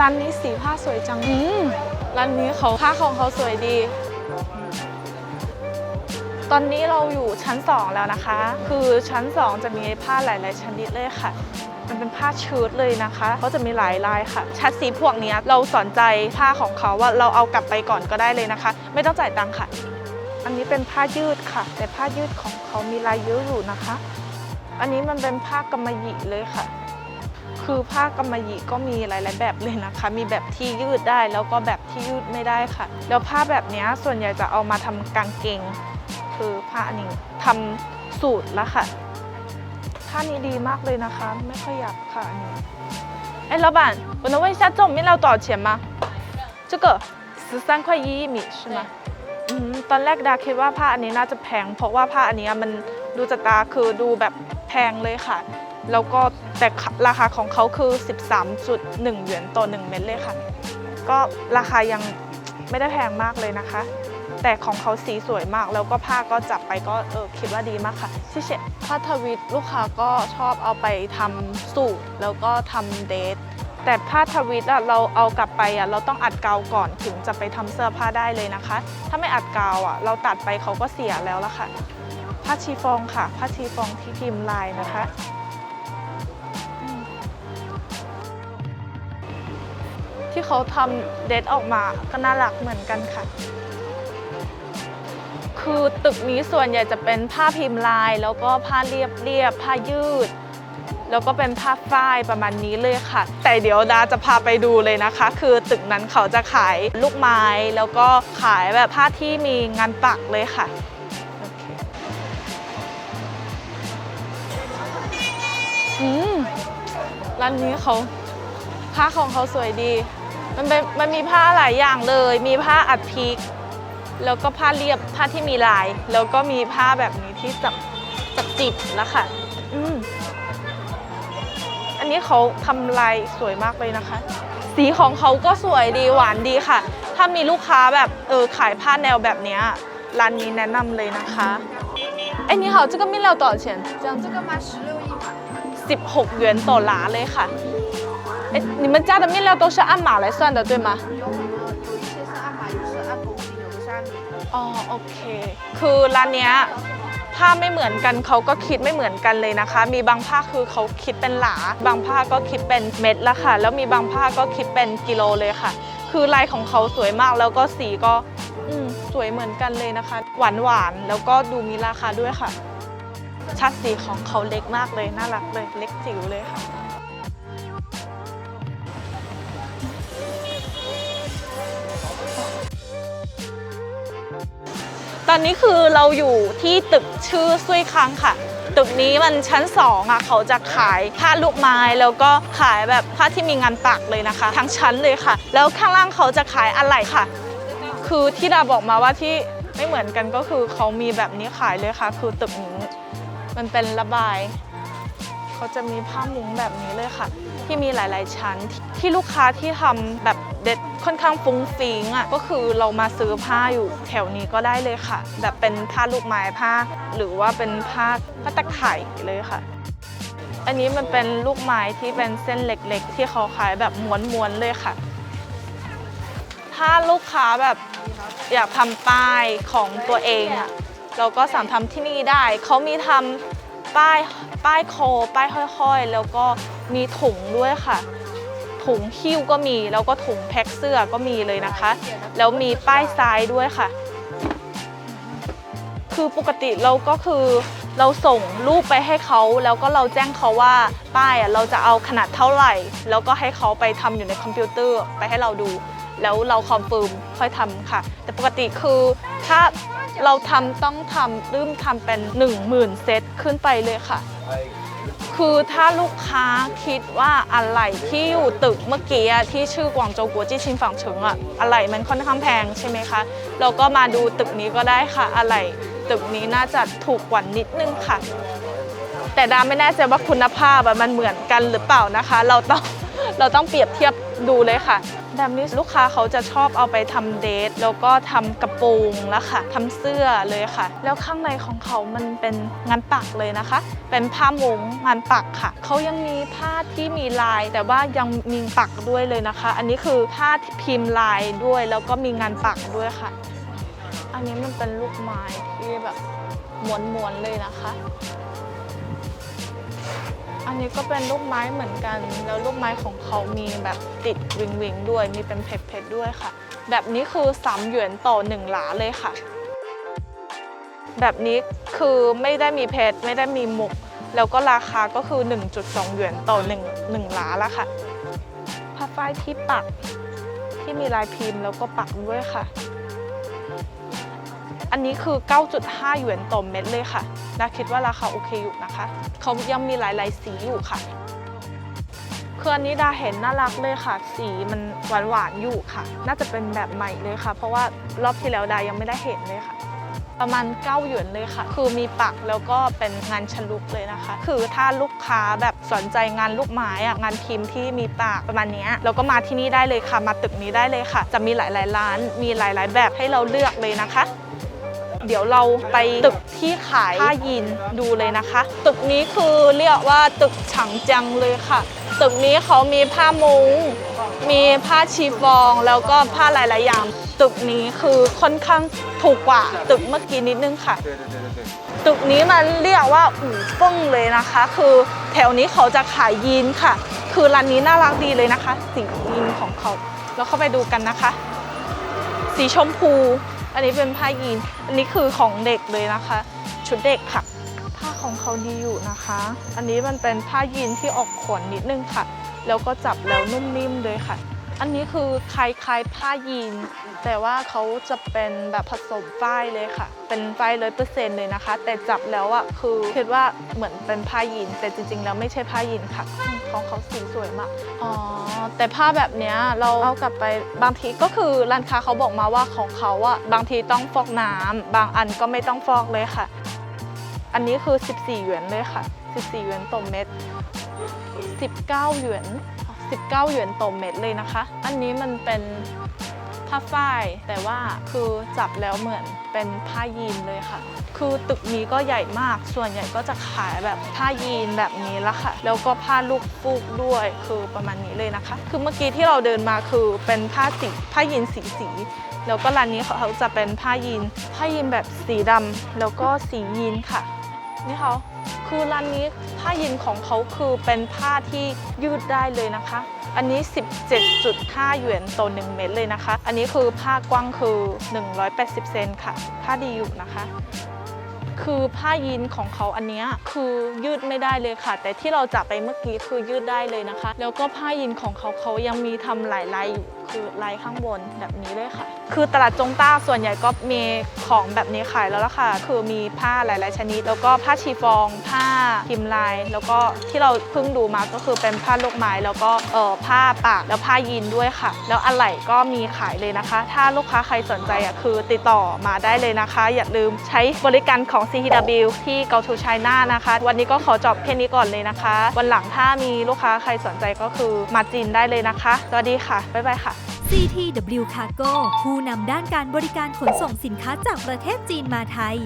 ร้านนี้สีผ้าสวยจังอืมร้านนี้เขาผ้าของเขาสวยดี ตอนนี้เราอยู่ชั้น 2 แล้วนะคะ คือชั้น 2 จะมีผ้าหลายๆชนิดเลยค่ะ มันเป็นผ้าชืดเลยนะคะเขาจะมีหลายลายค่ะ ชัดสีพวกเนี้ยเราสนใจผ้าของเขาว่าเราเอากลับไปก่อนก็ได้เลยนะคะ ไม่ต้องจ่ายตังค์ค่ะ อันนี้เป็นผ้ายืดค่ะ แต่ผ้ายืดของเขามีลายเยอะอยู่นะคะ อันนี้มันเป็นผ้ากำมะหยี่เลยค่ะ คือผ้ากำมะหยี่ก็มีหลาย ๆ แบบเลยนะคะ มีแบบที่ยืดได้แล้วก็แบบที่ยืดไม่ได้ค่ะ แล้วผ้าแบบเนี้ยส่วนใหญ่จะเอามาทำกางเกง คือผ้าอันนี้ทำสูตรแล้วค่ะ ผ้านี้ดีมากเลยนะคะ ไม่ค่อยหยับค่ะอันนี้哎，老板，我能问一下这种面料多少钱吗？这个十三块一一米是吗？อืมตอนแรกดาคิดว่าผ้าอันนี้น่าจะแพง เพราะว่าผ้าอันนี้มันดูจากตาคือดูแบบแพงเลยค่ะ แล้วก็แต่ราคาของเขาคือ 13.1 หยวนต่อ 1 เม็ดเลยค่ะ ก็ราคายังไม่ได้แพงมากเลยนะคะ แต่ของเขาสีสวยมากแล้วก็ผ้าก็จับไปก็เออคิดว่าดีมากค่ะชิเชผ้าทวิตลูกค้าก็ชอบเอาไปทำสูทแล้วก็ทำเดทแต่ผ้าทวิตอะเราเอากลับไปอะเราต้องอัดกาวก่อนถึงจะไปทำเสื้อผ้าได้เลยนะคะ ถ้าไม่อัดกาวอะเราตัดไปเขาก็เสียแล้วละค่ะผ้าชีฟองค่ะผ้าชีฟองที่พิมพ์ลายนะคะ ที่เขาทำเดทออกมาก็น่ารักเหมือนกันค่ะ คือตึกนี้ส่วนใหญ่จะเป็นผ้าพิมพ์ลาย แล้วก็ผ้าเรียบเรียบๆผ้ายืด แล้วก็เป็นผ้าฝ้ายประมาณนี้เลยค่ะ แต่เดี๋ยวดาจะพาไปดูเลยนะคะ คือตึกนั้นเขาจะขายลูกไม้แล้วก็ขายแบบผ้าที่มีงานปักเลยค่ะอืมร้านนี้เขาผ้าของเขาสวยดี มันเป็นมันมีผ้าหลายอย่างเลย มีผ้าอัดพีก แล้วก็ผ้าเรียบผ้าที่มีลาย แล้วก็มีผ้าแบบนี้ที่จับจับจิบแล้วค่ะ อืม อันนี้เขาทำลายสวยมากเลยนะคะ สีของเขาก็สวยดีหวานดีค่ะ ถ้ามีลูกค้าแบบเออขายผ้าแนวแบบเนี้ยร้านนี้แนะนำเลยนะคะไอ้นี่เขา这个面料多少钱这样子这个吗？十六一码。 16元ต่อหลาเลยค่ะ 哎你们家的面料都是按码来算的对吗有很多，有一些是按码，有是按公斤，有的是按米。 อ๋อโอเค คือร้านเนี้ยผ้าไม่เหมือนกันเขาก็คิดไม่เหมือนกันเลยนะคะ มีบางผ้าคือเขาคิดเป็นหลา บางผ้าก็คิดเป็นเม็ดละค่ะ แล้วมีบางผ้าก็คิดเป็นกิโลเลยค่ะ คือลายของเขาสวยมากแล้วก็สีก็อืมสวยเหมือนกันเลยนะคะ หวานหวานๆแล้วก็ดูมีราคาด้วยค่ะ ชัดสีของเขาเล็กมากเลยน่ารักเลยเล็กจิ๋วเลยค่ะ อนนี้คือเราอยู่ที่ตึกชื่อซุยคังค่ะ ตึกนี้มันชั้นสองอะเขาจะขายผ้าลูกไม้แล้วก็ขายแบบผ้าที่มีงานปักเลยนะคะ ทั้งชั้นเลยค่ะ แล้วข้างล่างเขาจะขายอะไรค่ะ คือที่ดาบอกมาว่าที่ไม่เหมือนกันก็คือเขามีแบบนี้ขายเลยค่ะ คือตึกนี้มันเป็นระบายเขาจะมีผ้ามุ้งแบบนี้เลยค่ะ ที่มีหลาย ๆ ชั้นที่ที่ลูกค้าที่ทำแบบ เด็ดค่อนข้างฟุ้งฟิ้งอะก็คือเรามาซื้อผ้าอยู่แถวนี้ก็ได้เลยค่ะ แบบเป็นผ้าลูกไม้ผ้า หรือว่าเป็นผ้าผ้าตะไคร่เลยค่ะ อันนี้มันเป็นลูกไม้ที่เป็นเส้นเล็กๆ ที่เขาขายแบบม้วนๆเลยค่ะ ถ้าลูกค้าแบบอยากทำป้ายของตัวเองอะเราก็สามารถทำที่นี่ได้ เขามีทำป้ายป้ายโค ป้ายห้อยๆ แล้วก็มีถุงด้วยค่ะ ถุงหิ้วก็มี แล้วก็ถุงแพ็คเสื้อก็มีเลยนะคะ แล้วมีป้ายซ้ายด้วยค่ะ คือปกติเราก็คือเราส่งรูปไปให้เขาแล้วก็เราแจ้งเขาว่าป้ายอะเราจะเอาขนาดเท่าไหร่ แล้วก็ให้เขาไปทำอยู่ในคอมพิวเตอร์ไปให้เราดู แล้วเราคอนเฟิร์มค่อยทำค่ะ แต่ปกติคือถ้าเราทำต้องทำเริ่มทำเป็น 10,000 เซตขึ้นไปเลยค่ะ คือถ้าลูกค้าคิดว่าอะไรที่อยู่ตึกเมื่อกี้ที่ชื่อกวางโจวกัวจี้ชินฝั่งเฉิงอะอะไรมันค่อนข้างแพงใช่ไหมคะเราก็มาดูตึกนี้ก็ได้ค่ะ อะไรตึกนี้น่าจะถูกกว่านิดนึงค่ะ แต่ดาไม่แน่ใจว่าคุณภาพอะมันเหมือนกันหรือเปล่านะคะ เราต้อง เราต้องเปรียบเทียบดูเลยค่ะแบบนี้ลูกค้าเขาจะชอบเอาไปทำเดทแล้วก็ทำกระโปรงแล้วค่ะทำเสื้อเลยค่ะ แล้วข้างในของเขามันเป็นงานปักเลยนะคะ เป็นผ้ามุงงานปักค่ะ เขายังมีผ้าที่มีลาย แต่ว่ายังมีปักด้วยเลยนะคะ อันนี้คือผ้าพิมพ์ลายด้วย แล้วก็มีงานปักด้วยค่ะ อันนี้มันเป็นลูกไม้ที่แบบม้วนๆเลยนะคะ อันนี้ก็เป็นลูกไม้เหมือนกัน แล้วลูกไม้ของเขามีแบบติดวิงวิงด้วย มีเป็นเพชรๆด้วยค่ะ แบบนี้คือ3หยวนต่อ1หลาเลยค่ะ แบบนี้คือไม่ได้มีเพชรไม่ได้มีมุก แล้วก็ราคาก็คือ 1.2หยวนต่อ1 1หลาละค่ะผ้าฝ้ายที่ปักที่มีลายพิมพ์แล้วก็ปักด้วยค่ะ อันนี้คือ 9.5 หยวนต่อเม็ดเลยค่ะดาคิดว่าราคาโอเคอยู่นะคะ เขายังมีหลายๆสีอยู่ค่ะคืออันนี้ดาเห็นน่ารักเลยค่ะ สีมันหวานหวานอยู่ค่ะ น่าจะเป็นแบบใหม่เลยค่ะ เพราะว่ารอบที่แล้วดายังไม่ได้เห็นเลยค่ะ ประมาณ9หยวนเลยค่ะ คือมีปักแล้วก็เป็นงานฉลุกเลยนะคะ คือถ้าลูกค้าแบบสนใจงานลูกไม้อะงานพิมพ์ที่มีปากประมาณเนี้ยเราก็มาที่นี่ได้เลยค่ะ มาตึกนี้ได้เลยค่ะ จะมีหลายๆร้าน มีหลาย ๆ แบบให้เราเลือกเลยนะคะ เดี๋ยวเราไปตึกที่ขายผ้ายีนดูเลยนะคะ ตึกนี้คือเรียกว่าตึกฉังจังเลยค่ะ ตึกนี้เขามีผ้ามุง้ง มีผ้าชีฟอง แล้วก็ผ้าหลายๆอย่าง ตึกนี้คือค่อนข้างถูกกว่าตึกเมื่อกี้นิดนึงค่ะ ตึกนี้มันเรียกว่าอู่ฟึ่งเลยนะคะ คือแถวนี้เขาจะขายยีนค่ะ คือร้านนี้น่ารักดีเลยนะคะสียีนของเขา เราเข้าไปดูกันนะคะ สีชมพู อันนี้เป็นผ้ายีน อันนี้คือของเด็กเลยนะคะ ชุดเด็กค่ะ ผ้าของเขาดีอยู่นะคะ อันนี้มันเป็นผ้ายีนที่ออกขนนิดนึงค่ะ แล้วก็จับแล้วนุ่มนิ่มเลยค่ะ อันนี้คือคล้ายๆผ้ายีน แต่ว่าเขาจะเป็นแบบผสมฝ้ายเลยค่ะ เป็นฝ้ายร้อยเปอร์เซ็นต์เลยนะคะ แต่จับแล้วอะคือคิดว่าเหมือนเป็นผ้ายีน แต่จริงๆ แล้วไม่ใช่ผ้ายีนค่ะ ของเขาสีสวยมาก อ๋อ แต่ผ้าแบบเนี้ยเราเอากลับไปบางทีก็คือร้านค้าเขาบอกมาว่าของเขาอะบางทีต้องฟอกน้ำบางอันก็ไม่ต้องฟอกเลยค่ะ อันนี้คือ 14หยวนเลยค่ะ 14หยวนต่อเม็ด19หยวน19หยวนต่อเม็ดเลยนะคะ อันนี้มันเป็น ผ้าฝ้าย แต่ว่าคือจับแล้วเหมือนเป็นผ้ายีนเลยค่ะ คือตึกนี้ก็ใหญ่มาก ส่วนใหญ่ก็จะขายแบบผ้ายีนแบบนี้ละค่ะ แล้วก็ผ้าลูกฟูกด้วยคือประมาณนี้เลยนะคะ คือเมื่อกี้ที่เราเดินมาคือเป็นผ้าสีผ้ายีนสีสีแล้วก็ร้านนี้เขาจะเป็นผ้ายีนผ้ายีนแบบสีดำแล้วก็สียีนค่ะ นี่เขาคือร้านนี้ผ้ายีนของเขาคือเป็นผ้าที่ยืดได้เลยนะคะ อันนี้ 17.5 หยวนต่อ1เมตรเลยนะคะ อันนี้คือผ้ากว้างคือ 180 เซนค่ะ ผ้าดีอยู่นะคะ คือผ้ายีนของเขาอันเนี้ยคือยืดไม่ได้เลยค่ะ แต่ที่เราจับไปเมื่อกี้คือยืดได้เลยนะคะ แล้วก็ผ้ายีนของเขาเขายังมีทำหลายลายอยู่ คือลายข้างบนแบบนี้เลยค่ะ คือตลาดจงต้าส่วนใหญ่ก็มีของแบบนี้ขายแล้วล่ะค่ะ คือมีผ้าหลาย ๆ ชนิด แล้วก็ผ้าชีฟอง ผ้าพิมพ์ลาย แล้วก็ที่เราเพิ่งดูมาก็คือเป็นผ้าลูกไม้ แล้วก็เอ่อผ้าปากแล้วผ้ายีนด้วยค่ะ แล้วอะไหล่ก็มีขายเลยนะคะ ถ้าลูกค้าใครสนใจอะคือติดต่อมาได้เลยนะคะ อย่าลืมใช้บริการของ CTW ที่ Go to China นะคะ วันนี้ก็ขอจบแค่นี้ก่อนเลยนะคะ วันหลังถ้ามีลูกค้าใครสนใจก็คือมาจีนได้เลยนะคะ สวัสดีค่ะ บ๊ายบายค่ะ CTW Cargo ผู้นำด้านการบริการขนส่งสินค้าจากประเทศจีนมาไทย